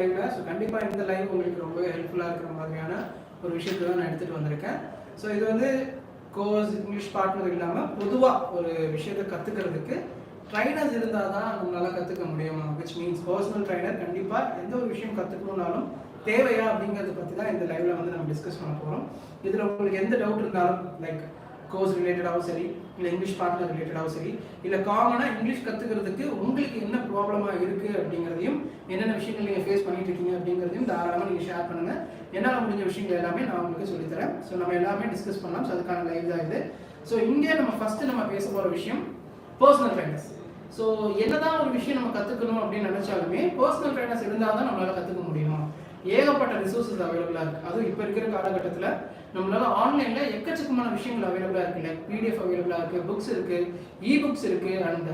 லைவ்ல ஸோ கண்டிப்பாக இந்த லைவ் உங்களுக்கு ரொம்ப ஹெல்ப்ஃபுல்லாக இருக்கிற மாதிரியான ஒரு விஷயத்தை தான் நான் எடுத்துகிட்டு வந்திருக்கேன். ஸோ இது வந்து கோர்ஸ் இங்கிலீஷ் பார்ட்னர் இல்லாமல் பொதுவாக ஒரு விஷயத்தை கற்றுக்கிறதுக்கு ட்ரைனர்ஸ் இருந்தால் தான் நம்மளால் கற்றுக்க முடியும்? விச் மீன்ஸ் பர்சனல் ட்ரைனர் கண்டிப்பாக எந்த ஒரு விஷயம் கற்றுக்கணுன்னாலும் தேவையா அப்படிங்கிறத பற்றி தான் இந்த லைவ்ல வந்து நம்ம டிஸ்கஸ் பண்ண போகிறோம் இதில் உங்களுக்கு எந்த டவுட் இருந்தாலும் லைக் கோர்ஸ் ரிலேட்டடாகவும் சரி இல்லை இங்கிலீஷ் பார்ட்னர் ரிலேட்டடாகவும் சரி இல்லை காமனாக இங்கிலீஷ் கற்றுக்கிறதுக்கு உங்களுக்கு என்ன ப்ராப்ளமாக இருக்குது அப்படிங்கிறதையும் என்னென்ன விஷயங்கள் நீங்கள் ஃபேஸ் பண்ணிட்டு இருக்கீங்க அப்படிங்கிறதையும் தாராளமாக நீங்கள் ஷேர் பண்ணுங்கள் என்னால் முடிஞ்ச விஷயங்கள் எல்லாமே நான் உங்களுக்கு சொல்லித்தரேன். ஸோ நம்ம எல்லாமே டிஸ்கஸ் பண்ணலாம். ஸோ அதுக்கான லைவ் தான் இது. ஸோ இங்கே நம்ம ஃபஸ்ட்டு நம்ம பேச போகிற விஷயம் பர்சனல் ட்ரைனர்ஸ் ஸோ என்னதான் ஒரு விஷயம் நம்ம கற்றுக்கணும் அப்படின்னு நினச்சாலுமே பர்சனல் ட்ரைனர்ஸ் இருந்தால் தான் நம்மளால் கற்றுக்க முடியும்? ஏகப்பட்ட ரிசோர்ஸஸ் அவைலபிளாக இருக்குது அதுவும் இப்போ இருக்கிற காலகட்டத்தில் நம்மளால் ஆன்லைனில் எக்கச்சக்கமான விஷயங்கள் அவைலபிளாக இருக்குது லைக் பிடிஎஃப் அவைலபிளாக இருக்குது புக்ஸ் இருக்குது இ புக்ஸ் இருக்குது அண்ட்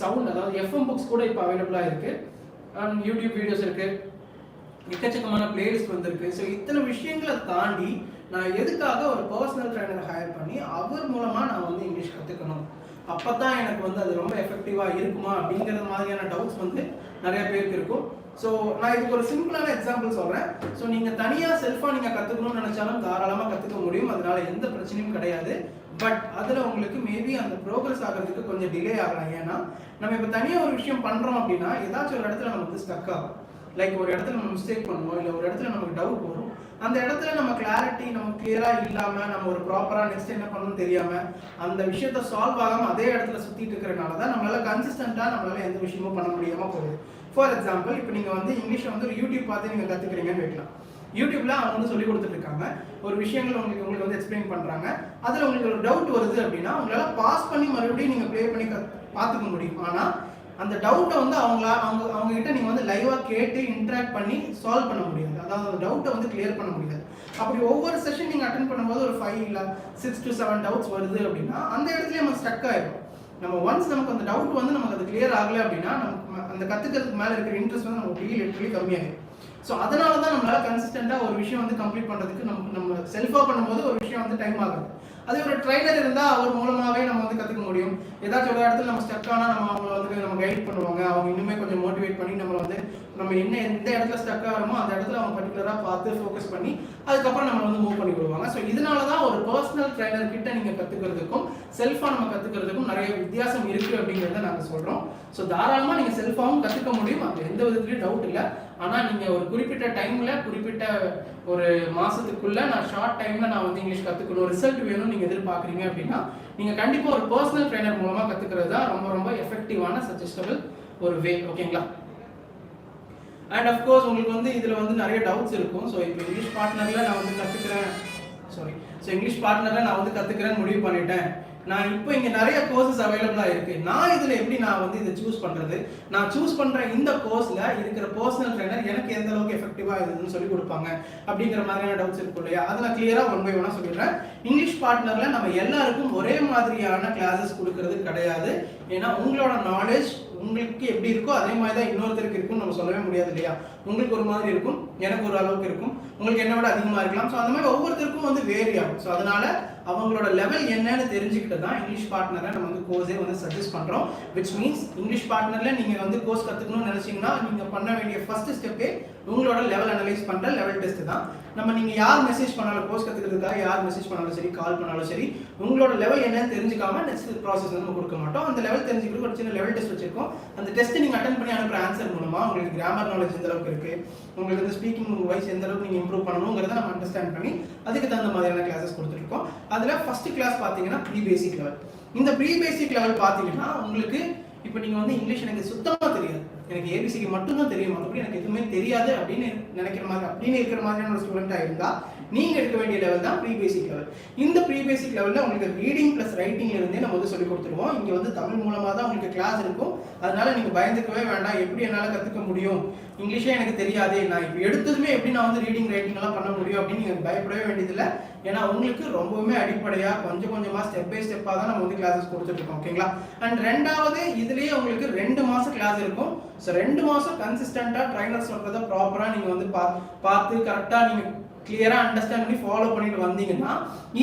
சவுண்ட் அதாவது எஃப்எம் புக்ஸ் கூட இப்போ அவைலபிளாக இருக்குது அண்ட் யூடியூப் வீடியோஸ் இருக்குது எக்கச்சக்கமான பிளேலிஸ்ட் வந்திருக்கு. ஸோ இத்தனை விஷயங்களை தாண்டி நான் எதுக்காக ஒரு பர்சனல் ட்ரைனர் ஹையர் பண்ணி அவர் மூலமாக நான் வந்து இங்கிலீஷ் கற்றுக்கணும் அப்போ தான் எனக்கு வந்து அது ரொம்ப எஃபெக்டிவாக இருக்குமா அப்படிங்கிற மாதிரியான டவுட்ஸ் வந்து நிறைய பேருக்கு இருக்கும். ஸோ நான் இதுக்கு ஒரு சிம்பிளான எக்ஸாம்பிள் சொல்கிறேன் ஸோ நீங்கள் தனியாக செல்ஃபாக நீங்கள் கற்றுக்கணும்னு நினச்சாலும் தாராளமாக கற்றுக்க முடியும். அதனால எந்த பிரச்சனையும் கிடையாது. பட் அதில் உங்களுக்கு மேபி அந்த ப்ரோக்ரஸ் ஆகிறதுக்கு கொஞ்சம் டிலே ஆகலாம். ஏன்னா நம்ம இப்போ தனியாக ஒரு விஷயம் பண்ணுறோம் அப்படின்னா ஏதாச்சும் ஒரு இடத்துல நம்ம வந்து ஸ்டக் ஆகும். லைக் ஒரு இடத்துல நம்ம மிஸ்டேக் பண்ணுவோம் இல்லை ஒரு இடத்துல நமக்கு டவுட் வரும். அந்த இடத்துல நம்ம கிளாரிட்டி நம்ம கிளியராக இல்லாமல் நம்ம ஒரு ப்ராப்பராக நெக்ஸ்ட் என்ன பண்ணணும்னு தெரியாமல் அந்த விஷயத்த சால்வ் ஆகாமல் அதே இடத்துல சுற்றிட்டு இருக்கிறனால தான் நம்மளால கன்சிஸ்டண்ட்டாக நம்மளால எந்த விஷயமும் பண்ண முடியாமல் போகுது. ஃபார் எக்ஸாம்பிள் இப்போ நீங்கள் வந்து இங்கிலீஷ் வந்து ஒரு யூடியூப் பார்த்து நீங்கள் கற்றுக்கிறீங்கன்னு வைக்கலாம். யூடியூப்ல அவங்க வந்து சொல்லி கொடுத்துட்டு இருக்காங்க ஒரு விஷயங்கள் உங்களுக்கு உங்களுக்கு வந்து எக்ஸ்பிளைன் பண்றாங்க. அதுல உங்களுக்கு ஒரு டவுட் வருது அப்படின்னா உங்களால பாஸ் பண்ணி மறுபடியும் நீங்க ப்ளே பண்ணி பார்த்துக்க முடியும். ஆனா அந்த டவுட்டை வந்து அவங்கள அவங்க அவங்க கிட்ட வந்து லைவாக கேட்டு இன்ட்ராக்ட் பண்ணி சால்வ் பண்ண முடியாது. அதாவது அந்த டவுட்டை வந்து கிளியர் பண்ண முடியாது. அப்படி ஒவ்வொரு செஷன் நீங்கள் அட்டன் பண்ணும்போது ஒரு ஃபைவ் இல்லை சிக்ஸ் டு செவன் டவுட்ஸ் வருது அப்படின்னா அந்த இடத்துல நம்ம ஸ்டக் ஆகிடும் நம்ம ஒன்ஸ் நமக்கு அந்த டவுட் வந்து நமக்கு அது கிளியர் ஆகலை அப்படின்னா நம்ம அந்த கற்றுக்கிறதுக்கு மேலே இருக்கிற இன்ட்ரெஸ்ட் வந்து நமக்கு லிட்டரலி லிட்டரலி கம்மியாகும் ஸோ அதனால தான் நம்மளால் கன்சிஸ்டண்ட்டாக ஒரு விஷயம் வந்து கம்ப்ளீட் பண்ணுறதுக்கு நமக்கு நம்ம செல்ஃபாக பண்ணும்போது ஒரு விஷயம் வந்து டைம் ஆகுது. அதே ஒரு ட்ரைனர் இருந்தால் அவர் மூலமாகவே நம்ம வந்து கற்றுக்க முடியும். ஏதாச்சும் ஒரு இடத்துல நம்ம ஸ்டக் ஆனால் நம்ம அவங்க வந்து நம்ம கைட் பண்ணுவாங்க. அவங்க இன்னுமே கொஞ்சம் மோட்டிவேட் பண்ணி நம்ம வந்து நம்ம என்ன எந்த இடத்துல ஸ்டக் ஆகிறோமோ அந்த இடத்துல அவங்க பர்டிகுலராக பார்த்து ஃபோக்கஸ் பண்ணி அதுக்கப்புறம் நம்ம வந்து மூவ் பண்ணி விடுவாங்க. ஸோ இதனால தான் ஒரு பர்சனல் ட்ரைனர் கிட்ட நீங்கள் கற்றுக்கிறதுக்கும் செல்ஃபாக நம்ம கற்றுக்கிறதுக்கும் நிறைய வித்தியாசம் இருக்குது அப்படிங்கிறத நாங்கள் சொல்கிறோம் ஸோ தாராளமாக நீங்கள் செல்ஃபாகவும் கற்றுக்க முடியும். அது எந்த விதத்துலையும் டவுட் இல்லை. ஆனால் நீங்கள் ஒரு குறிப்பிட்ட டைமில் குறிப்பிட்ட ஒரு மாதத்துக்குள்ளே நான் ஷார்ட் டைமில் நான் வந்து இங்கிலீஷ் கற்றுக்கணும் ரிசல்ட் வேணும்னு நீங்கள் எதிர்பார்க்குறீங்க அப்படின்னா நீங்கள் கண்டிப்பாக ஒரு பர்சனல் ட்ரைனர் மூலமாக கற்றுக்கிறது தான் ரொம்ப ரொம்ப எஃபெக்டிவான சஜஸ்டபிள் ஒரு வே ஓகேங்களா அண்ட் அஃப்கோர்ஸ் உங்களுக்கு வந்து இதில் வந்து நிறைய டவுட்ஸ் இருக்கும். ஸோ இப்போ இங்கிலீஷ் பார்ட்னரில் நான் வந்து கற்றுக்கிறேன் சாரி ஸோ இங்கிலீஷ் பார்ட்னரில் நான் வந்து கற்றுக்கிறேன்னு முடிவு பண்ணிட்டேன். நான் இப்போ இங்கே நிறைய கோர்சஸ் அவைலபிளாக இருக்கு. நான் இதில் எப்படி நான் வந்து இதை சூஸ் பண்ணுறது நான் சூஸ் பண்ணுற இந்த கோர்ஸில் இருக்கிற பர்சனல் ட்ரைனர் எனக்கு எந்த அளவுக்கு எஃபெக்டிவாக இருக்குதுன்னு சொல்லி கொடுப்பாங்க. அப்படிங்கிற மாதிரியான டவுட்ஸ் இருக்கும் இல்லையா? அதில் கிளியராக ஒன் பை ஒன்னாக சொல்லிடுறேன். இங்கிலீஷ் பார்ட்னரில் நம்ம எல்லாருக்கும் ஒரே மாதிரியான கிளாஸஸ் கொடுக்கறது கிடையாது. ஏன்னா உங்களோட நாலேஜ் உங்களுக்கு எப்படி இருக்கோ அதே மாதிரி தான் இன்னொருத்தருக்கு இருக்கும்னு நம்ம சொல்லவே முடியாது இல்லையா? உங்களுக்கு ஒரு மாதிரி இருக்கும் எனக்கு ஒரு அளவுக்கு இருக்கும். உங்களுக்கு என்ன விட அதிகமாக இருக்கலாம். ஸோ அந்த மாதிரி ஒவ்வொருத்தருக்கும் வந்து வேரி ஆகும். ஸோ அதனால அவங்களோட லெவல் என்னன்னு தெரிஞ்சுக்கிட்டு தான் இங்கிலீஷ் பார்ட்னரை நம்ம வந்து கோர்ஸே வந்து சஜஸ்ட் பண்ணுறோம் விச் மீன்ஸ் இங்கிலீஷ் பார்ட்னரில் நீங்கள் வந்து கோர்ஸ் கற்றுக்கணும்னு நினச்சிங்கன்னா நீங்கள் பண்ண வேண்டிய ஃபஸ்ட்டு ஸ்டெப்பே உங்களோட லெவல் அனலைஸ் பண்ணுற லெவல் டெஸ்ட் தான். நம்ம நீங்கள் யார் மெசேஜ் பண்ணாலும் கோர்ஸ் கற்றுக்கிறதுக்காக யார் மெசேஜ் பண்ணாலும் சரி கால் பண்ணாலும் சரி உங்களோட லெவல் என்னன்னு தெரிஞ்சுக்காம நெக்ஸ்ட் ப்ராசஸ் வந்து நம்ம கொடுக்க மாட்டோம். அந்த லெவல் தெரிஞ்சுக்கிறது ஒரு சின்ன லெவல் டெஸ்ட் வச்சிருக்கோம். அந்த டெஸ்ட் நீங்கள் அட்டன் பண்ணி அனுப்புகிற ஆன்சர் மூலமாக உங்களுக்கு கிராமர் நாலேஜ் எந்த அளவுக்கு இருக்குது உங்களுக்கு வந்து ஸ்பீக்கிங் வைஸ் எந்த அளவுக்கு நீங்கள் இம்ப்ரூவ் பண்ணணுங்கிறத நம்ம அண்டர்ஸ்டாண்ட் பண்ணி அதுக்கு தகுந்த மாதிரியான கிளாஸஸ் கொடுத்துருக்கோம் அதில் ஃபர்ஸ்ட் கிளாஸ் பார்த்தீங்கன்னா ப்ரீ பேசிக் லெவல் இந்த ப்ரீ பேசிக் லெவல் பார்த்தீங்கன்னா உங்களுக்கு இப்போ நீங்கள் வந்து இங்கிலீஷ் எனக்கு சுத்தமாக தெரியாது. எனக்கு ஏபிசிக்கு மட்டும்தான் தெரியும். மற்றபடி எனக்கு எதுவுமே தெரியாது அப்படின்னு நினைக்கிற மாதிரி அப்படின்னு இருக்கிற மாதிரியான ஒரு ஸ்டூடெண்ட்டாக இருந்தால் நீங்கள் எடுக்க வேண்டிய லெவல் தான் ப்ரீ பேசிக் லெவல் இந்த ப்ரீ பேசிக் லெவலில் உங்களுக்கு ரீடிங் ப்ளஸ் ரைட்டிங் இருந்தே நம்ம வந்து சொல்லிக் கொடுத்துருவோம். இங்கே வந்து தமிழ் மூலமாக தான் உங்களுக்கு கிளாஸ் இருக்கும். அதனால நீங்கள் பயந்துக்கவே வேண்டாம். எப்படி என்னால் கற்றுக்க முடியும்? இங்கிலீஷே எனக்கு தெரியாது நான் இப்போ எடுத்ததுமே எப்படி நான் வந்து ரீடிங் ரைட்டிங் எல்லாம் பண்ண முடியும் அப்படின்னு நீங்கள் பயப்படவே வேண்டியதில்லை. ஏன்னா உங்களுக்கு ரொம்பவுமே அடிப்படையாக கொஞ்சம் கொஞ்சமாக ஸ்டெப் பை ஸ்டெப்பாக தான் நம்ம வந்து கிளாஸஸ் கொடுத்துட்டு இருக்கோம் ஓகேங்களா அண்ட் ரெண்டாவது இதுலேயே உங்களுக்கு ரெண்டு மாதம் கிளாஸ் இருக்கும். ஸோ ரெண்டு மாதம் கன்சிஸ்டண்ட்டாக ட்ரைனர் சொல்கிறத ப்ராப்பராக நீங்கள் வந்து பா பார்த்து கரெக்டாக நீங்கள் கிளியராக அண்டர்ஸ்டாண்ட் பண்ணி ஃபாலோ பண்ணிட்டு வந்தீங்கன்னா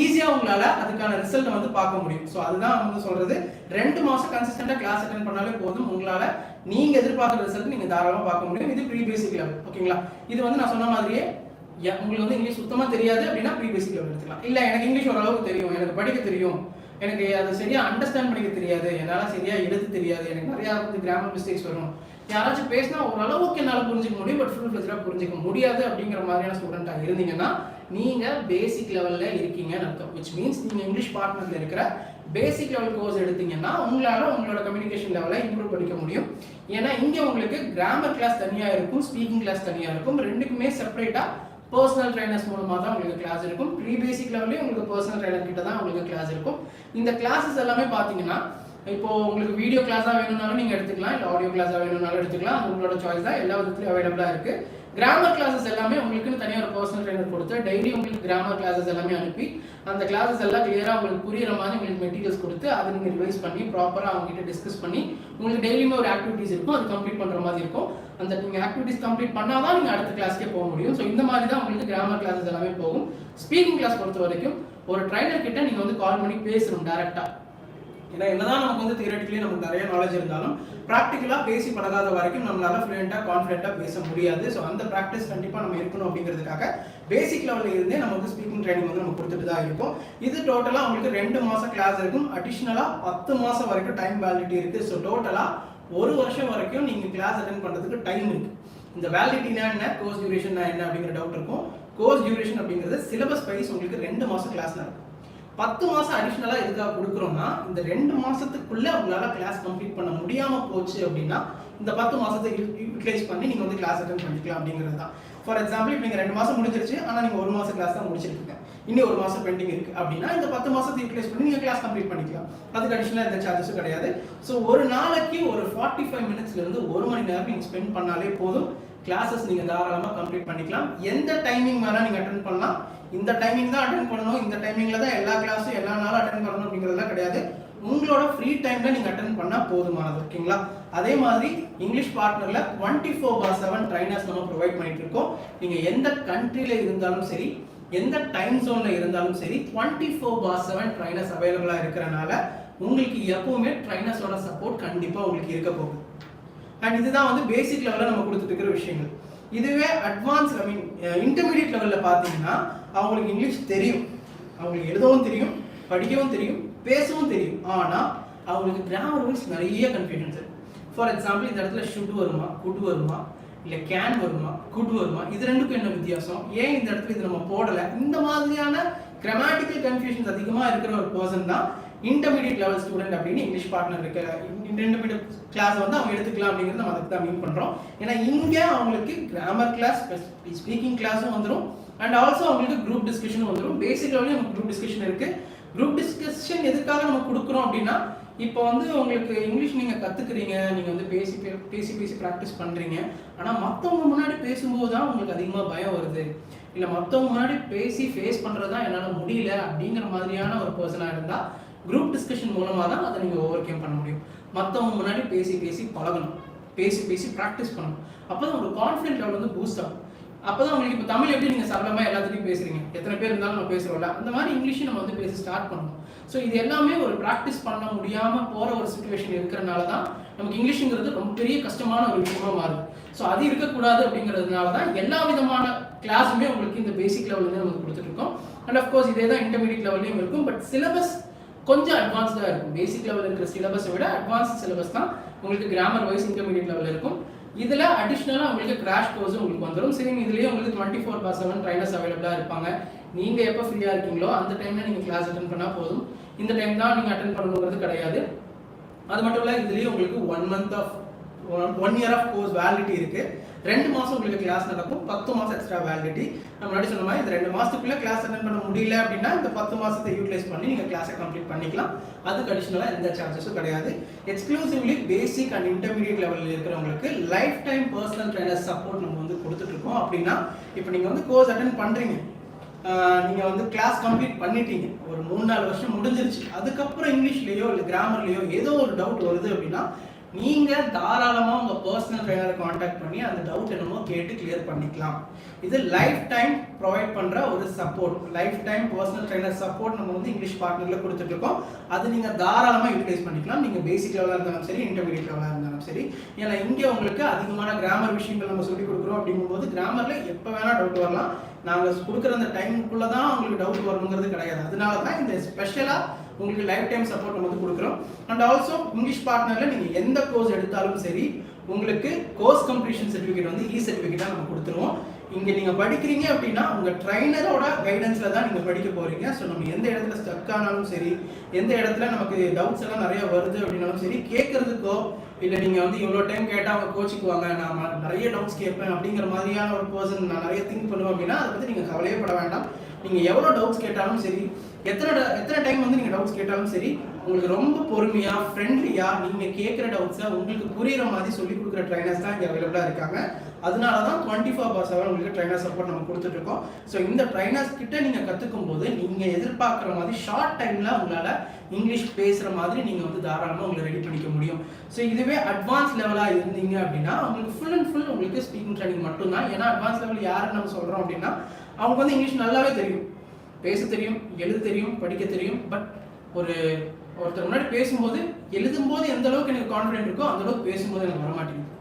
ஈஸியாக உங்களால் அதுக்கான ரிசல்ட் வந்து பார்க்க முடியும். ஸோ அதுதான் வந்து சொல்கிறது ரெண்டு மாதம் கன்சிஸ்டண்ட்டாக கிளாஸ் அட்டன் பண்ணாலே போதும். உங்களால் நீங்கள் எதிர்பார்க்குற ரிசல்ட் நீங்கள் தாராளமாக பார்க்க முடியும். இது ப்ரீ பேசிக் லெவல் ஓகேங்களா இது வந்து நான் சொன்ன மாதிரியே உங்களுக்கு வந்து இங்கிலீஷ் சுத்தமாக தெரியாது அப்படின்னா ப்ரீ பேசிக் லெவல் எடுத்துக்கலாம். இல்லை எனக்கு இங்கிலீஷ் ஓரளவுக்கு தெரியும் எனக்கு படிக்க தெரியும் எனக்கு அதை சரியா அண்டர்ஸ்டாண்ட் பண்ணிக்க தெரியாது என்னால் சரியா எழுத தெரியாது எனக்கு நிறையா வந்து கிராமர் மிஸ்டேக்ஸ் வரும். யாராச்சும் பேசினா ஓரளவுக்கு என்னால் புரிஞ்சுக்க முடியும் பட் ஃபுல் ஃபிளஜாக புரிஞ்சிக்க முடியாது அப்படிங்கிற மாதிரியான ஸ்டூடெண்ட்டாக இருந்தீங்கன்னா நீங்கள் பேசிக் லெவலில் இருக்கீங்கன்னு அர்த்தம். விச் மீன்ஸ் நீங்கள் இங்கிலீஷ் பார்ட்னரில் இருக்கிற பேசிக் லெவல் கோர்ஸ் எடுத்தீங்கன்னா உங்களால் உங்களோட கம்யூனிகேஷன் லெவலை இம்ப்ரூவ் பண்ணிக்க முடியும். ஏன்னா இங்கே உங்களுக்கு கிராமர் கிளாஸ் தனியாக இருக்கும் ஸ்பீக்கிங் கிளாஸ் தனியாக இருக்கும். ரெண்டுக்குமே செப்பரேட்டாக பர்சனல் ட்ரைனர்ஸ் மூலமாக தான் உங்களுக்கு கிளாஸ் இருக்கும். ப்ரீ பேசிக் லெவல்லையும் உங்களுக்கு பர்சனல் ட்ரைனர் கிட்ட தான் உங்களுக்கு கிளாஸ் இருக்கும். இந்த கிளாஸஸ் எல்லாமே பார்த்தீங்கன்னா இப்போ உங்களுக்கு வீடியோ கிளாஸாக வேணும்னாலும் நீங்கள் எடுத்துக்கலாம். இல்லை ஆடியோ கிளாஸாக வேணும்னாலும் எடுத்துக்கலாம். அது உங்களோட சாய்ஸ் தான். எல்லா விதத்துலையும் அவைலபிளாக இருக்குது கிராமர் கிளாஸஸ் எல்லாமே உங்களுக்குன்னு தனியாக ஒரு பர்சனல் ட்ரைனர் கொடுத்து டெய்லி உங்களுக்கு கிராமர் கிளாஸஸ் எல்லாமே அனுப்பி அந்த கிளாஸஸ் எல்லாம் கிளியராக உங்களுக்கு புரியுற மாதிரி உங்களுக்கு மெட்டீரியல்ஸ் கொடுத்து அதை நீங்கள் ரிவைஸ் பண்ணி ப்ராப்பராக அவங்ககிட்ட டிஸ்கஸ் பண்ணி உங்களுக்கு டெய்லியுமே ஒரு ஆக்டிவிட்டிஸ் இருக்கும் அது கம்ப்ளீட் பண்ணுற மாதிரி இருக்கும். அந்த நீங்கள் ஆக்டிவிட்டிஸ் கம்ப்ளீட் பண்ணால் தான் நீங்கள் அடுத்த கிளாஸ்க்கே போக முடியும். ஸோ இந்த மாதிரி தான் உங்களுக்கு கிராமர் கிளாஸஸ் எல்லாமே போகும். ஸ்பீக்கிங் கிளாஸ் பொறுத்த வரைக்கும் ஒரு ட்ரைனர் கிட்ட நீங்கள் வந்து கால் பண்ணி பேசணும் டேரெக்டாக ஏன்னா என்னதான் நமக்கு வந்து தியரட்டிக்கலி நமக்கு நிறைய நாலேஜ் இருந்தாலும் ப்ராக்டிக்கலாக பேசி பழகாத வரைக்கும் நம்மளால ஃப்ளூயண்ட்டாக கான்ஃபிடென்ட்டாக பேச முடியாது. ஸோ அந்த ப்ராக்டிஸ் கண்டிப்பாக நம்ம இருக்கணும் அப்படிங்கிறதுக்காக பேசிக் லெவலில் இருந்தே நம்ம வந்து ஸ்பீக்கிங் ட்ரைனிங் வந்து நம்ம கொடுத்துட்டு தான் இருக்கும். இது டோட்டலாக உங்களுக்கு ரெண்டு மாதம் கிளாஸ் இருக்கும். அடிஷ்னலாக பத்து மாதம் வரைக்கும் டைம் வேலிடிட்டி இருக்குது ஸோ டோட்டலாக ஒரு வருஷம் வரைக்கும் நீங்கள் கிளாஸ் அட்டன் பண்ணுறதுக்கு டைம் இருக்குது இந்த வேலிடிட்டினா என்ன? கோர்ஸ் டியூரேஷன் என்ன அப்படிங்கிற டவுட் இருக்கும். கோர்ஸ் டியூரேஷன் அப்படிங்கிறது சிலபஸ் வைஸ் உங்களுக்கு ரெண்டு மாதம் கிளாஸ் நடக்கும். பத்து மாசம் அடிஷ்னலாக எதுக்காக கொடுக்குறோம்னா இந்த ரெண்டு மாசத்துக்குள்ள உங்களால கிளாஸ் கம்ப்ளீட் பண்ண முடியாம போச்சு அப்படின்னா இந்த பத்து மாசத்தை யூட்டிலைஸ் பண்ணி நீங்க வந்து கிளாஸ் அட்டன் பண்ணிக்கலாம் அப்படிங்கிறது தான். ஃபார் எக்ஸாம்பிள் இப்போ நீங்க ரெண்டு மாசம் முடிஞ்சிருச்சு ஆனா நீங்க ஒரு மாசம் கிளாஸ் தான் முடிச்சிருக்கீங்க இன்னும் ஒரு மாசம் பெண்டிங் இருக்கு அப்படின்னா இந்த பத்து மாசத்தை யூட்டிலைஸ் பண்ணி நீங்க கிளாஸ் கம்ப்ளீட் பண்ணிக்கலாம். அதுக்கு அடிஷனலாக எந்த சார்ஜஸும் கிடையாது. ஸோ ஒரு நாளைக்கு ஒரு ஃபார்ட்டி ஃபைவ் மினிட்ஸ்ல இருந்து ஒரு மணி நேரம் நீங்க ஸ்பெண்ட் பண்ணாலே போதும். கிளாஸஸ் நீங்க தாராளமா கம்ப்ளீட் பண்ணிக்கலாம். எந்த டைமிங் வேணா நீங்க அட்டன் பண்ணலாம். இந்த டைமிங் தான் அட்டன் பண்ணணும். இந்த டைமிங்ல தான் எல்லா கிளாஸும் எல்லா நாளும் அட்டன் பண்ணணும் அப்படிங்கிறதுலாம் கிடையாது. உங்களோட ஃப்ரீ டைம்ல நீங்க அட்டன் பண்ணா போதுமானது ஓகேங்களா அதே மாதிரி English பார்ட்னர்ல twenty four by seven trainers நம்ம ப்ரொவைட் பண்ணிட்டு இருக்கோம். நீங்க எந்த கண்ட்ரியில் இருந்தாலும் சரி எந்த டைம் ஜோன்ல இருந்தாலும் சரி twenty four by seven trainers அவைலபிளா இருக்கிறனால உங்களுக்கு எப்பவுமே ட்ரைனர்ஸோட சப்போர்ட் கண்டிப்பா உங்களுக்கு இருக்க போகுது. அண்ட் இதுதான் வந்து பேசிக் லெவலில் நம்ம கொடுத்துட்டு இருக்கிற விஷயங்கள். இதுவே அட்வான்ஸ் ஐ மீன் இன்டர்மீடியட் லெவலில் பார்த்தீங்கன்னா அவங்களுக்கு இங்கிலீஷ் தெரியும். அவங்களுக்கு எழுதவும் தெரியும் படிக்கவும் தெரியும் பேசவும் தெரியும். ஆனால் அவங்களுக்கு கிராமர் ரூல்ஸ் நிறைய கன்ஃபியூஷன்ஸ் இருக்கு ஃபார் எக்ஸாம்பிள் இந்த இடத்துல ஷுட் வருமா குட் வருமா இல்லை கேன் வருமா குட் வருமா இது ரெண்டுக்கும் என்ன வித்தியாசம்? ஏன் இந்த இடத்துல இது நம்ம போடலை? இந்த மாதிரியான கிராமட்டிக்கல் கன்ஃபியூஷன்ஸ் அதிகமாக இருக்கிற ஒரு பர்சன் தான் இன்டர்மீடியட் லெவல் ஸ்டூடெண்ட் அப்படின்னு இங்கிலீஷ் பார்ட்னர் இருக்கிற இன்டர்மீடியட் கிளாஸ் வந்து அவங்க எடுத்துக்கலாம் அப்படிங்கிறது நம்ம அதுக்கு தான் மீன் பண்ணுறோம் ஏன்னா இங்கே அவங்களுக்கு கிராமர் கிளாஸ் ஸ்பீக்கிங் கிளாஸும் வந்துடும் அண்ட் ஆல்சோ அவங்களுக்கு குரூப் டிஸ்கஷன் வந்துடும் பேசிக் லெவலையும் நமக்கு குரூப் டிஸ்கஷன் இருக்கு. குரூப் டிஸ்கஷன் எதுக்காக நம்ம கொடுக்குறோம் அப்படின்னா இப்போ வந்து உங்களுக்கு இங்கிலீஷ் நீங்கள் கற்றுக்குறீங்க நீங்கள் வந்து பேசி பே- பேசி பேசி ப்ராக்டிஸ் பண்ணுறீங்க ஆனால் மற்றவங்க முன்னாடி பேசும்போது தான் உங்களுக்கு அதிகமாக பயம் வருது. இல்லை மற்றவங்க முன்னாடி பேசி ஃபேஸ் பண்ணுறது தான் என்னால் முடியல அப்படிங்கிற மாதிரியான ஒரு பர்சனாக இருந்தால் குரூப் டிஸ்கஷன் மூலமாக தான் அதை நீங்கள் ஓவர் கேம் பண்ண முடியும். மற்றவங்க முன்னாடி பேசி பேசி பழகணும். பேசி பேசி ப்ராக்டிஸ் பண்ணணும். அப்போ தான் ஒரு கான்ஃபிடென்ட் லெவல் வந்து பூஸ்ட் ஆகும். அப்போ தான் உங்களுக்கு இப்போ தமிழ் எப்படி நீங்கள் சரளமாக எல்லாத்துலையும் பேசுறீங்க? எத்தனை பேர் இருந்தாலும் நம்ம பேசுகிறோம்ல அந்த மாதிரி இங்கிலீஷும் நம்ம வந்து பேச ஸ்டார்ட் பண்ணணும். ஸோ இது எல்லாமே ஒரு ப்ராக்டிஸ் பண்ண முடியாமல் போகிற ஒரு சுச்சுவேஷன் இருக்கிறனால தான் நமக்கு இங்கிலீஷுங்கிறது ரொம்ப பெரிய கஷ்டமான ஒரு விஷயமா மாறுது. ஸோ அது இருக்கக்கூடாது அப்படிங்கிறதுனால தான் எல்லா விதமான கிளாஸுமே உங்களுக்கு இந்த பேசிக் லெவல்லேருந்து நமக்கு கொடுத்துட்ருக்கோம் அண்ட் அஃப்கோர்ஸ் இதே தான் இன்டர்மீடியட் லெவல்லையும் இருக்கும். பட் சிலபஸ் கொஞ்சம் அட்வான்ஸ்டாக இருக்கும். பேசிக் லெவல் இருக்கிற சிலபஸை விட அட்வான்ஸ் சிலபஸ் தான் உங்களுக்கு கிராமர் வைஸ் இன்டர்மீடியட் லெவல் இருக்கும். இதில் அடிஷ்னலாக உங்களுக்கு கிராஷ் கோர்ஸும் உங்களுக்கு வந்துடும் சேம் இதுலேயே உங்களுக்கு twenty four by seven trainers அவைலபிளாக இருப்பாங்க. நீங்கள் எப்போ ஃப்ரீயாக இருக்கீங்களோ அந்த டைமில் நீங்கள் கிளாஸ் அட்டன் பண்ணால் போதும். இந்த டைம் தான் நீங்கள் அட்டன் பண்ணணுங்கிறது கிடையாது. அது மட்டும் இல்லை இதுலேயே உங்களுக்கு one month of one year of course validity இருக்குது ரெண்டு மாதம் உங்களுக்கு கிளாஸ் நடக்கும். பத்து மாதம் எக்ஸ்ட்ரா வேலிடிட்டி நம்ம முன்னாடி சொன்ன மாதிரி இந்த ரெண்டு மாதத்துக்குள்ளே கிளாஸ் அட்டன் பண்ண முடியல அப்படின்னா இந்த பத்து மாதத்தை யூட்டிலைஸ் பண்ணி நீங்கள் கிளாஸை கம்ப்ளீட் பண்ணிக்கலாம். அதுக்கு அடிஷ்னலாக எந்த சார்ஜஸும் கிடையாது. எக்ஸ்க்ளூசிவ்லி பேசிக் அண்ட் இன்டர்மீடியட் லெவலில் இருக்கிறவங்களுக்கு lifetime personal trainer support நம்ம வந்து கொடுத்துட்ருக்கோம். அப்படின்னா இப்போ நீங்கள் வந்து கோர்ஸ் அட்டன் பண்ணுறீங்க நீங்கள் வந்து கிளாஸ் கம்ப்ளீட் பண்ணிட்டீங்க. ஒரு மூணு நாலு வருஷம் முடிஞ்சிருச்சு. அதுக்கப்புறம் இங்கிலீஷ்லேயோ இல்லை கிராமர்லேயோ ஏதோ ஒரு டவுட் வருது அப்படின்னா நீங்கள் தாராளமாக உங்கள் பர்சனல் ட்ரைனரை காண்டாக்ட் பண்ணி அந்த டவுட் என்னமோ கேட்டு கிளியர் பண்ணிக்கலாம். இது லைஃப் டைம் ப்ரொவைட் பண்ணுற ஒரு support lifetime personal trainer support நம்ம வந்து இங்கிலீஷ் பார்ட்னரில் கொடுத்துட்ருக்கோம் அது நீங்கள் தாராளமாக யூட்டிலைஸ் பண்ணிக்கலாம். நீங்கள் பேசிக் லெவலாக இருந்தாலும் சரி இன்டர்மீடியட் லெவலாக இருந்தாலும் சரி. ஏன்னா இங்கே உங்களுக்கு அதிகமான கிராமர் விஷயங்கள் நம்ம சொல்லிக் கொடுக்குறோம் அப்படிங்கும்போது கிராமரில் எப்போ வேணால் டவுட் வரலாம். நாங்கள் கொடுக்குற அந்த டைமுக்குள்ளே தான் உங்களுக்கு டவுட் வரணுங்கிறது கிடையாது. அதனால தான் இந்த ஸ்பெஷலாக உங்களுக்கு லைஃப் டைம் சப்போர்ட் நம்ம வந்து கொடுக்குறோம். அண்ட் ஆல்சோ இங்கிலீஷ் பார்ட்னரில் நீங்கள் எந்த கோர்ஸ் எடுத்தாலும் சரி உங்களுக்கு கோர்ஸ் கம்ப்ளீஷன் சர்டிஃபிகேட் வந்து இ சர்டிஃபிகேட்டாக நம்ம கொடுத்துருவோம். இங்கே நீங்கள் படிக்கிறீங்க அப்படின்னா உங்கள் ட்ரைனரோட கைடன்ஸில் தான் நீங்கள் படிக்க போகிறீங்க ஸோ நம்ம எந்த இடத்துல ஸ்டக் ஆனாலும் சரி எந்த இடத்துல நமக்கு டவுட்ஸ் எல்லாம் நிறைய வருது அப்படின்னாலும் சரி கேட்கறதுக்கோ இல்லை நீங்கள் வந்து இவ்வளோ டைம் கேட்டால் அவங்க கோச்சிக்குவாங்க நான் நிறைய டவுட்ஸ் கேட்பேன் அப்படிங்கிற மாதிரியான ஒரு பர்சன் நான் நிறைய திங்க் பண்ணுவேன் அப்படின்னா அதை பற்றி நீங்கள் கவலையே பட வேண்டாம். நீங்கள் எவ்வளோ டவுட்ஸ் கேட்டாலும் சரி எத்தனை ட- எத்தனை டைம் வந்து நீங்கள் டவுட்ஸ் கேட்டாலும் சரி உங்களுக்கு ரொம்ப பொறுமையாக ஃப்ரெண்ட்லியாக நீங்கள் கேட்குற டவுட்ஸை உங்களுக்கு புரியுற மாதிரி சொல்லி கொடுக்குற ட்ரைனர்ஸ் தான் இங்கே அவைலபிளாக இருக்காங்க. அதனால தான் டுவெண்ட்டி ஃபோர் பார் செவன் உங்களுக்கு ட்ரைனர் சப்போர்ட் நம்ம கொடுத்துட்ருக்கோம் ஸோ இந்த ட்ரைனர்ஸ் கிட்ட நீங்கள் கற்றுக்கும் போது நீங்கள் எதிர்பார்க்குற மாதிரி ஷார்ட் டைமில் உங்களால் இங்கிலீஷ் பேசுகிற மாதிரி நீங்கள் வந்து தாராளமாக உங்களை ரெடி பண்ணிக்க முடியும். ஸோ இதுவே அட்வான்ஸ் லெவலாக இருந்தீங்க அப்படின்னா உங்களுக்கு ஃபுல் அண்ட் ஃபுல் உங்களுக்கு ஸ்பீக்கிங் ட்ரைனிங் மட்டும்தான். ஏன்னா அட்வான்ஸ் லெவல் யாருன்னு நம்ம சொல்கிறோம் அப்படின்னா அவங்களுக்கு வந்து இங்கிலீஷ் நல்லாவே தெரியும். பேச தெரியும் எழுத தெரியும் படிக்க தெரியும் பட் ஒரு ஒருத்தர் முன்னாடி பேசும்போது எழுதும்போது எந்த அளவுக்கு எனக்கு கான்ஃபிடென்ட் இருக்கோ அந்த அளவுக்கு பேசும்போது எனக்கு வர மாட்டேங்குது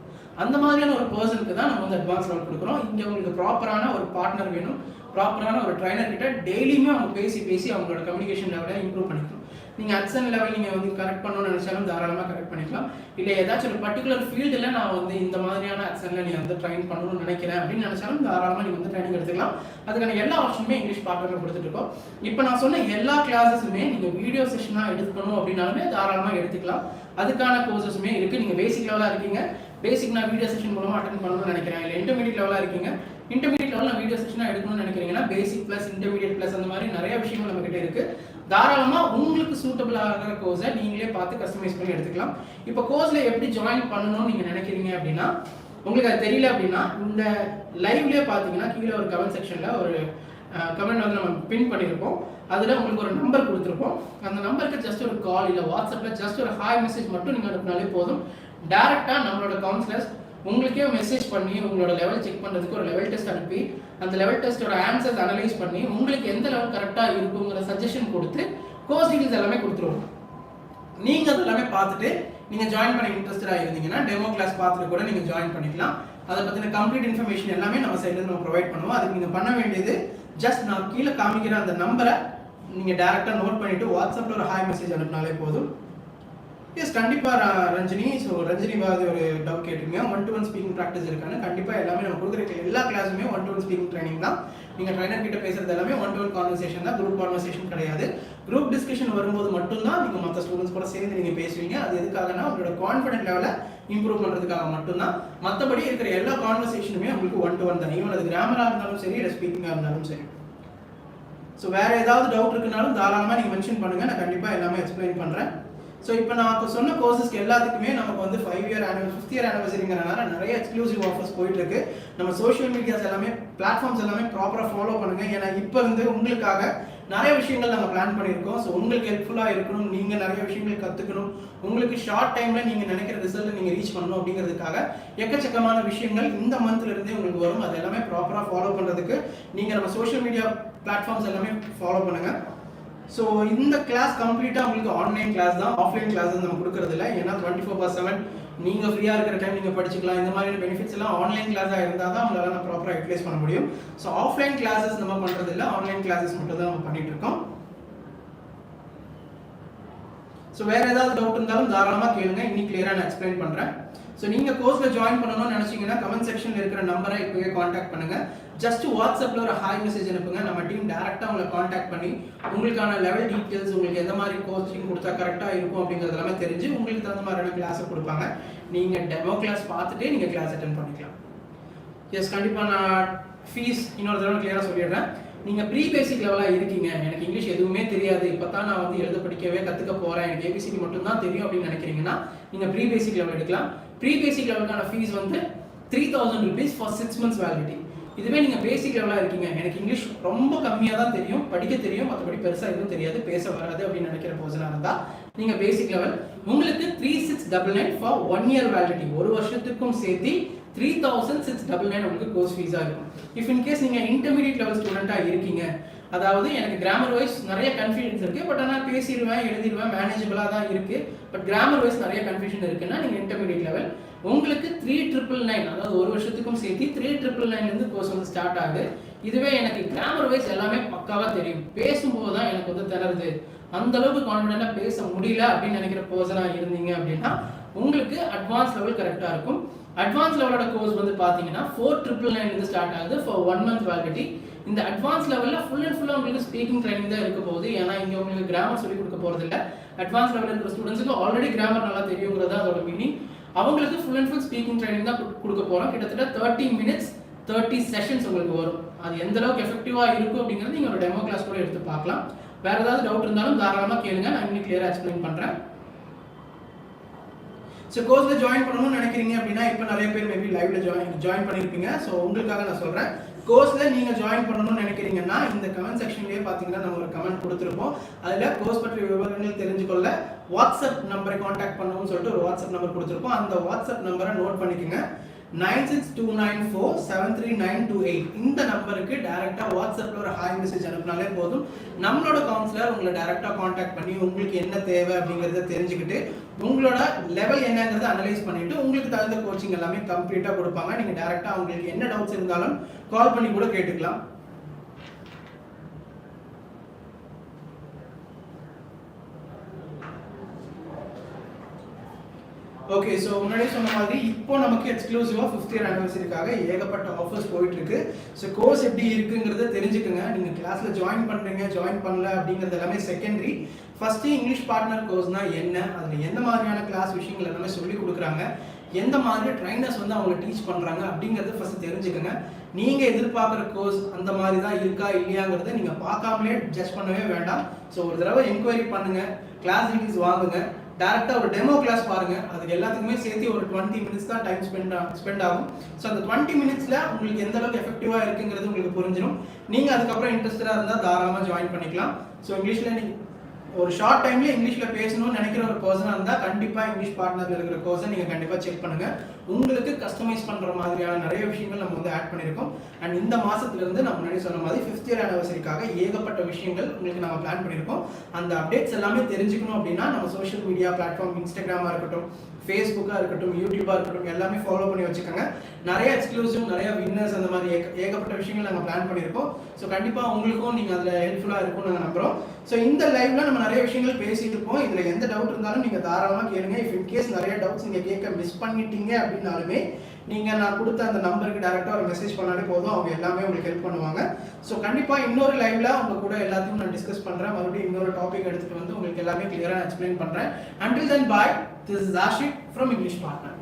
அந்த மாதிரியான ஒரு பர்சனுக்கு தான் நம்ம வந்து அட்வான்ஸ் லெவல் கொடுக்குறோம். இங்கே உங்களுக்கு ப்ராப்பரான ஒரு பார்ட்னர் வேணும். ப்ராப்பரான ஒரு ட்ரைனர் கிட்ட டெய்லியுமே அவங்க பேசி பேசி அவங்களோட கம்யூனிகேஷன் லெவலை இம்ப்ரூவ் பண்ணிக்கணும். நீங்கள் அக்சன் லெவல் நீங்கள் வந்து கரெக்ட் பண்ணணும்னு நினச்சாலும் தாராளமாக கரெக்ட் பண்ணிக்கலாம். இல்லை ஏதாச்சும் ஒரு பர்டிகுலர் ஃபீல்டில் நான் வந்து இந்த மாதிரியான அக்சனில் நீ வந்து ட்ரைன் பண்ணணும்னு நினைக்கிறேன் அப்படின்னு நினச்சாலும் தாராளமாக நீங்கள் வந்து ட்ரைனிங் எடுத்துக்கலாம். அதுக்கான எல்லா ஆப்ஷனுமே இங்கிலீஷ் பார்ட்னரில் கொடுத்துட்டு இருக்கோம். இப்போ நான் சொன்ன எல்லா கிளாஸஸுமே நீங்கள் வீடியோ செஷனாக எடுக்கணும் அப்படின்னாலுமே தாராளமாக எடுத்துக்கலாம். அதுக்கான கோர்சஸுமே இருக்குது நீங்கள் பேசிக் லெவலாக இருக்கீங்க. பேசிக் நான் வீடியோ செஷன் மூலமாக அட்டன் பண்ணணும்னு நினைக்கிறேன். இல்லை இன்டர்மீடியட் லெவலாக இருக்கீங்க. இன்டர்மீடியட் லெவலில் வீடியோ செஷனாக எடுக்கணும்னு நினைக்கிறீங்கன்னா பேசிக் ப்ளஸ் இன்டர்மீடியட் ப்ளஸ் அந்த மாதிரி நிறைய விஷயங்கள் நம்மகிட்ட இருக்குது தாராளமாக உங்களுக்கு சூட்டபிள் ஆகிற கோர்ஸை நீங்களே பார்த்து கஸ்டமைஸ் பண்ணி எடுத்துக்கலாம். இப்போ கோர்ஸில் எப்படி ஜாயின் பண்ணணும்னு நீங்கள் நினைக்கிறீங்க அப்படின்னா உங்களுக்கு அது தெரியல அப்படின்னா இந்த லைவ்லேயே பார்த்தீங்கன்னா கீழே ஒரு கமெண்ட் செக்ஷனில் ஒரு கமெண்ட் வந்து நம்ம பின் பண்ணியிருப்போம் அதில் உங்களுக்கு ஒரு நம்பர் கொடுத்துருப்போம். அந்த நம்பருக்கு ஜஸ்ட் ஒரு கால் இல்லை வாட்ஸ்அப்பில் ஜஸ்ட் ஒரு ஹாய் மெசேஜ் மட்டும் நீங்கள் அனுப்பினாலே போதும். டேரெக்டாக நம்மளோட கவுன்சிலர்ஸ் உங்களுக்கே மெசேஜ் பண்ணி உங்களோட லெவல் செக் பண்ணுறதுக்கு ஒரு லெவல் டெஸ்ட் அனுப்பி அந்த லெவல் டெஸ்ட்டோட ஆன்சர்ஸ் அனலைஸ் பண்ணி உங்களுக்கு எந்த லெவல் கரெக்டாக இருக்குங்கிற சஜஷன் கொடுத்து கோர்ஸ் டீட்டெயில்ஸ் எல்லாமே கொடுத்துருவோம். நீங்கள் அது எல்லாமே பார்த்துட்டு நீங்கள் ஜாயின் பண்ண இன்ட்ரெஸ்டடாக இருந்தீங்கன்னா டெமோ கிளாஸ் பார்த்துட்டு கூட நீங்கள் ஜாயின் பண்ணிக்கலாம். அதை பற்றின கம்ப்ளீட் இன்ஃபர்மேஷன் எல்லாமே நம்ம சைட்லேருந்து நம்ம ப்ரொவைட் பண்ணுவோம். அதுக்கு நீங்கள் பண்ண வேண்டியது ஜஸ்ட் நான் கீழே காமிக்கிற அந்த நம்பரை நீங்கள் டேரெக்டாக நோட் பண்ணிவிட்டு வாட்ஸ்அப்பில் ஒரு ஹாய் மெசேஜ் அனுப்பினாலே போதும். எஸ் கண்டிப்பாக ரஞ்சினி. ஸோ ரஞ்சினி பாதி ஒரு டவுட் கேட்டிருக்கீங்க. One to one speaking practice இருக்கான்னு. கண்டிப்பாக எல்லாமே நம்ம கொடுக்குற எல்லா கிளாஸுமே one to one speaking training தான். நீங்கள் ட்ரைனர் கிட்ட பேசுறது எல்லாமே ஒன் டு ஒன் கான்வர்சேஷன் தான். குரூப் கான்வர்சேஷன் கிடையாது. குரூப் டிஸ்கஷன் வரும்போது மட்டும்தான் நீங்கள் மற்ற ஸ்டூடெண்ட்ஸ் கூட சேர்ந்து நீங்கள் பேசுவீங்க. அது எதுக்காகனா உங்களோட கான்ஃபிடென்ட் லெவலை இம்ப்ரூவ் பண்ணுறதுக்காக மட்டும்தான். மற்றபடி இருக்கிற எல்லா கான்வர்சேஷனுமே உங்களுக்கு ஒன் டு ஒன் தான். ஈவன் அது கிராமராக இருந்தாலும் சரி இல்லை ஸ்பீக்கிங்காக இருந்தாலும் சரி. ஸோ வேறு ஏதாவது டவுட் இருக்குனாலும் தாராளமாக நீங்கள் மென்ஷன் பண்ணுங்கள் நான் கண்டிப்பாக எல்லாமே எக்ஸ்பிளைன் பண்ணுறேன் ஸோ இப்போ நான் இப்போ சொன்ன கோர்சஸ்க்கு எல்லாத்துக்குமே நமக்கு வந்து five year anniversary fifth year ஆனிவர்சரிங்கிறனால நிறைய எக்ஸ்க்ளூசிவ் ஆஃபர்ஸ் போயிட்டு இருக்கு நம்ம சோஷியல் மீடியாஸ் எல்லாமே பிளாட்ஃபார்ம்ஸ் எல்லாமே ப்ராப்பராக ஃபாலோ பண்ணுங்க. ஏன்னா இப்போ வந்து உங்களுக்காக நிறைய விஷயங்கள் நாங்கள் பிளான் பண்ணியிருக்கோம். ஸோ உங்களுக்கு ஹெல்ப்ஃபுல்லாக இருக்கணும். நீங்கள் நிறைய விஷயங்கள் கற்றுக்கணும் உங்களுக்கு ஷார்ட் டைமில் நீங்கள் நினைக்கிற ரிசல்ட் நீங்கள் ரீச் பண்ணணும் அப்படிங்கிறதுக்காக எக்கச்சக்கமான விஷயங்கள் இந்த மந்த்லேருந்தே உங்களுக்கு வரும். அது எல்லாமே ப்ராப்பராக ஃபாலோ பண்ணுறதுக்கு நீங்கள் நம்ம சோஷியல் மீடியா பிளாட்ஃபார்ம்ஸ் எல்லாமே ஃபாலோ பண்ணுங்கள் ஸோ இந்த கிளாஸ் கம்ப்ளீட்டாக உங்களுக்கு ஆன்லைன் கிளாஸ் தான் ஆஃப்லைன் கிளாஸ் நம்ம கொடுக்குறது இல்லை ஏன்னா டுவெண்ட்டி ஃபோர் பார் செவன் நீங்கள் ஃப்ரீயாக இருக்கிற டைம் நீங்கள் படிச்சுக்கலாம். இந்த மாதிரியான பெனிஃபிட்ஸ் எல்லாம் ஆன்லைன் கிளாஸாக இருந்தால் தான் உங்களால் நான் ப்ராப்பராக யூட்டிலைஸ் பண்ண முடியும். ஸோ ஆஃப்லைன் கிளாஸஸ் நம்ம பண்ணுறது இல்லை ஆன்லைன் கிளாஸஸ் மட்டும் தான் நம்ம பண்ணிட்டு இருக்கோம். ஸோ வேறு ஏதாவது டவுட் இருந்தாலும் தாராளமாக கேளுங்க. இன்னைக்கு கிளியராக நான் எக்ஸ்பிளைன் பண்ணுறேன் ஸோ நீங்கள் கோர்ஸில் ஜாயின் பண்ணணும்னு நினச்சிங்கன்னா கமெண்ட் செக்ஷனில் இருக்கிற நம்பரை இப்போவே காண்டாக்ட் பண்ணுங்கள் ஜஸ்ட் வாட்ஸ்அப்பில் ஒரு ஹாய் மெசேஜ் அனுப்புங்க. நம்ம டீம் டேரெக்டாக உங்களை காண்டாக்ட் பண்ணி உங்களுக்கான லெவல் டீட்டெயில்ஸ் உங்களுக்கு எந்த மாதிரி கோச்சிங் கொடுத்தா கரெக்டாக இருக்கும் அப்படிங்கிறது எல்லாமே தெரிஞ்சு உங்களுக்கு தகுந்த மாதிரியான கிளாஸை கொடுப்பாங்க. நீங்கள் டெமோ கிளாஸ் பார்த்துட்டே நீங்கள் கிளாஸ் அட்டன் பண்ணிக்கலாம். எஸ் கண்டிப்பாக நான் ஃபீஸ் இன்னொரு தடவை கிளியராக சொல்லிடுறேன். நீங்கள் ப்ரீ பேசிக் லெவலாக இருக்கீங்க. எனக்கு இங்கிலீஷ் எதுவுமே தெரியாது. இப்போ தான் நான் வந்து எழுத படிக்கவே கற்றுக்க போகிறேன் எனக்கு ஏபிசிடி மட்டும் தான் தெரியும் அப்படின்னு நினைக்கிறீங்கன்னா நீங்கள் ப்ரீ பேசிக் லெவல் எடுக்கலாம். ப்ரீ பேசிக் லெவலுக்கான ஃபீஸ் வந்து three thousand rupees for six months validity இதுவே நீங்கள் பேசிக் லெவலாக இருக்கீங்க. எனக்கு இங்கிலீஷ் ரொம்ப கம்மியாக தான் தெரியும். படிக்க தெரியும். மற்றபடி பெருசாக எதுவும் தெரியாது. பேச வராது அப்படின்னு நினைக்கிற பர்சனாக இருந்தால் நீங்கள் பேசிக் லெவல் உங்களுக்கு three six double nine for one year validity ஒரு வருஷத்துக்கும் சேர்த்து three thousand six double nine உங்களுக்கு கோர்ஸ் ஃபீஸாக இருக்கும். இஃப் இன்கேஸ் நீங்கள் இன்டர்மீடியட் லெவல் ஸ்டூடெண்ட்டாக இருக்கீங்க. அதாவது எனக்கு கிராமர் வைஸ் நிறைய கன்ஃபியூஷன்ஸ் இருக்குது பட் ஆனால் பேசிடுவேன் எழுதிடுவேன் மேனேஜபிளாக தான் இருக்குது பட் கிராமர் வைஸ் நிறைய கன்ஃபியூஷன் இருக்குன்னா நீங்கள் இன்டர்மீடியட் லெவல் உங்களுக்கு த்ரீ ட்ரிபிள் நைன் அதாவது ஒரு வருஷத்துக்கும் சேர்த்து த்ரீ ட்ரிபிள் நைன்லேருந்து கோர்ஸ் வந்து ஸ்டார்ட் ஆகுது. இதுவே எனக்கு கிராமர் வைஸ் எல்லாமே பக்காவாக தெரியும். பேசும்போது தான் எனக்கு வந்து திணறுது. அந்த அளவுக்கு கான்ஃபிடென்ட்டாக பேச முடியல அப்படின்னு நினைக்கிற பர்சனாக இருந்தீங்க அப்படின்னா உங்களுக்கு அட்வான்ஸ் லெவல் கரெக்டாக இருக்கும். அட்வான்ஸ் லெவலோட கோர்ஸ் வந்து பார்த்தீங்கன்னா ஃபோர் ட்ரிபிள் நைன்லேருந்து ஸ்டார்ட் ஆகுது ஃபார் ஒன் மந்த் வேலிடிட்டி இந்த அட்வான்ஸ் லெவலில் ஃபுல் அண்ட் ஃபுல்லாக உங்களுக்கு ஸ்பீக்கிங் ட்ரைனிங் தான் இருக்க போகுது. ஏன்னா இங்கே உங்களுக்கு கிராமர் சொல்லிக் கொடுக்க போகிறது இல்லை அட்வான்ஸ் லெவலில் இருக்கிற ஸ்டூடெண்ட்ஸுக்கு ஆல்ரெடி கிராமர் நல்லா தெரியுங்கிறது அதோட மீனிங் அவங்களுக்கு full and full speaking training தான் கொடுக்க போகிறோம் கிட்டத்தட்ட தேர்ட்டி மினிட்ஸ் தேர்ட்டி செஷன்ஸ் உங்களுக்கு வரும். அது எந்த அளவுக்கு எஃபெக்டிவாக இருக்கும் அப்படிங்கிறது நீங்கள் ஒரு டெமோ கிளாஸ் கூட எடுத்து பார்க்கலாம். வேறு ஏதாவது டவுட் இருந்தாலும் தாராளமாக கேளுங்க. நான் இன்னும் கிளியராக எக்ஸ்பிளைன் பண்ணுறேன் ஸோ கோர்ஸில் ஜாயின் பண்ணணும்னு நினைக்கிறீங்க அப்படின்னா இப்போ நிறைய பேர் மேபி லைவ்ல ஜாயின் ஜாயின் பண்ணியிருப்பீங்க ஸோ உங்களுக்காக நான் சொல்கிறேன் கோர்ஸில் நீங்கள் ஜாயின் பண்ணணும்னு நினைக்கிறீங்கன்னா இந்த கமெண்ட் செக்ஷன்லேயே பார்த்தீங்கன்னா நம்ம ஒரு கமெண்ட் கொடுத்துருப்போம். அதில் கோர்ஸ் பற்றிய விவரங்கள் தெரிஞ்சுக்கொள்ள வாட்ஸ்அப் நம்பரை காண்டாக்ட் பண்ணணும்னு சொல்லிட்டு ஒரு வாட்ஸ்அப் நம்பர் கொடுத்துருப்போம். அந்த வாட்ஸ்அப் நம்பரை நோட் பண்ணிக்கோங்க. Nine six two nine four seven three nine two eight. இந்த நம்பருக்கு டேரெக்டாக வாட்ஸ்அப்பில் ஒரு ஹாய் மெசேஜ் அனுப்பினாலே போதும். நம்மளோட கவுன்சிலர் உங்களை டேரெக்டாக காண்டாக்ட் பண்ணி உங்களுக்கு என்ன தேவை அப்படிங்கிறத தெரிஞ்சுக்கிட்டு உங்களோட லெவல் என்னங்கிறத அனலைஸ் பண்ணிவிட்டு உங்களுக்கு தகுந்த கோச்சிங் எல்லாமே கம்ப்ளீட்டாக கொடுப்பாங்க. நீங்கள் டேரெக்டாக உங்களுக்கு என்ன டவுட்ஸ் இருந்தாலும் கால் பண்ணி கூட கேட்டுக்கலாம். ஓகே ஸோ முன்னாடியே சொன்ன மாதிரி இப்போ நமக்கு எக்ஸ்க்ளூசிவாக ஃபிஃப்த் இயர் ஆனிவர்சரிக்காக ஏகப்பட்ட ஆஃபர்ஸ் போயிட்டு இருக்கு ஸோ கோர்ஸ் எப்படி இருக்குங்கிறத தெரிஞ்சுக்கோங்க. நீங்கள் கிளாஸில் ஜாயின் பண்ணுறீங்க ஜாயின் பண்ணல அப்படிங்கிறது எல்லாமே செகண்டரி ஃபஸ்ட்டு இங்கிலீஷ் பார்ட்னர் கோர்ஸ்னா என்ன? அதில் எந்த மாதிரியான கிளாஸ் விஷயங்கள் எல்லாமே சொல்லி கொடுக்குறாங்க. எந்த மாதிரி ட்ரைனர்ஸ் வந்து அவங்க டீச் பண்ணுறாங்க அப்படிங்கிறத ஃபஸ்ட்டு தெரிஞ்சுக்கோங்க. நீங்கள் எதிர்பார்க்குற கோர்ஸ் அந்த மாதிரி தான் இருக்கா இல்லையாங்கிறத நீங்கள் பார்க்காமலே ஜட்ஜ் பண்ணவே வேண்டாம். ஸோ ஒரு தடவை என்கொயரி பண்ணுங்கள் கிளாஸ் டீட்டெயில்ஸ் வாங்குங்க. டேரெக்டாக ஒரு டெமோ கிளாஸ் பாருங்கள் அதுக்கு எல்லாத்துக்குமே சேர்த்து ஒரு டுவெண்ட்டி மினிட்ஸ் தான் டைம் ஸ்பெண்ட் ஸ்பெண்ட் ஆகும். ஸோ அந்த டுவெண்ட்டி மினிட்ஸில் உங்களுக்கு எந்த அளவுக்கு எஃபெக்டிவாக இருக்குங்கிறது உங்களுக்கு புரிஞ்சிடும் நீங்கள் அதுக்கப்புறம் இன்ட்ரெஸ்டாக இருந்தால் தாராளமாக ஜாயின் பண்ணிக்கலாம். ஸோ இங்கிலீஷில் நீங்கள் ஒரு ஷார்ட் டைம்ல இங்கிலீஷ்ல பேசணும்னு நினைக்கிற ஒரு பர்சனா இருந்தா கண்டிப்பா இங்கிலீஷ் பார்ட்னர்ல இருக்கிற கோர்ஸை நீங்க கண்டிப்பா செக் பண்ணுங்க. உங்களுக்கு கஸ்டமைஸ் பண்ற மாதிரியான நிறைய விஷயங்கள் நம்ம வந்து ஆட் பண்ணியிருக்கோம் அண்ட் இந்த மாசத்துல இருந்து நம்ம முன்னாடி சொன்ன மாதிரி ஃபிஃப்த் இயர் ஆனிவர்சரிக்காக ஏகப்பட்ட விஷயங்கள் உங்களுக்கு நம்ம பிளான் பண்ணியிருக்கோம் அந்த அப்டேட்ஸ் எல்லாமே தெரிஞ்சுக்கணும் அப்படின்னா நம்ம சோஷியல் மீடியா பிளாட்ஃபார்ம் இன்ஸ்டாகிராமா இருக்கட்டும் ஃபேஸ்புக்காக இருக்கட்டும் யூடியூபாக இருக்கட்டும் எல்லாமே ஃபாலோ பண்ணி வச்சுக்கோங்க. நிறைய எக்ஸ்க்ளூசிவ் நிறைய வின்னர்ஸ் அந்த மாதிரி ஏக ஏகப்பட்ட விஷயங்கள் நாங்கள் பிளான் பண்ணியிருக்கோம். ஸோ கண்டிப்பாக உங்களுக்கும் நீங்கள் அதில் ஹெல்ப்ஃபுல்லாக இருக்கும்னு நாங்கள் நம்புகிறோம் ஸோ இந்த லைவ்ல நம்ம நிறைய விஷயங்கள் பேசிட்டு இருப்போம். இதில் எந்த டவுட் இருந்தாலும் நீங்கள் தாராளமாக கேளுங்க. இஃப் இன்கேஸ் நிறைய டவுட்ஸ் நீங்கள் கேட்க மிஸ் பண்ணிட்டீங்க அப்படின்னாலுமே நீங்கள் நான் கொடுத்த அந்த நம்பருக்கு டேரெக்டாக ஒரு மெசேஜ் பண்ணாலே போதும். அவங்க எல்லாமே உங்களுக்கு ஹெல்ப் பண்ணுவாங்க. ஸோ கண்டிப்பாக இன்னொரு லைவ்ல அவங்க கூட எல்லாத்தையும் நான் டிஸ்கஸ் பண்ணுறேன் மறுபடியும் இன்னொரு டாபிக் எடுத்துகிட்டு வந்து உங்களுக்கு எல்லாமே கிளியராக எக்ஸ்பிளைன் பண்ணுறேன் until then bye This is Ashik from English Partner.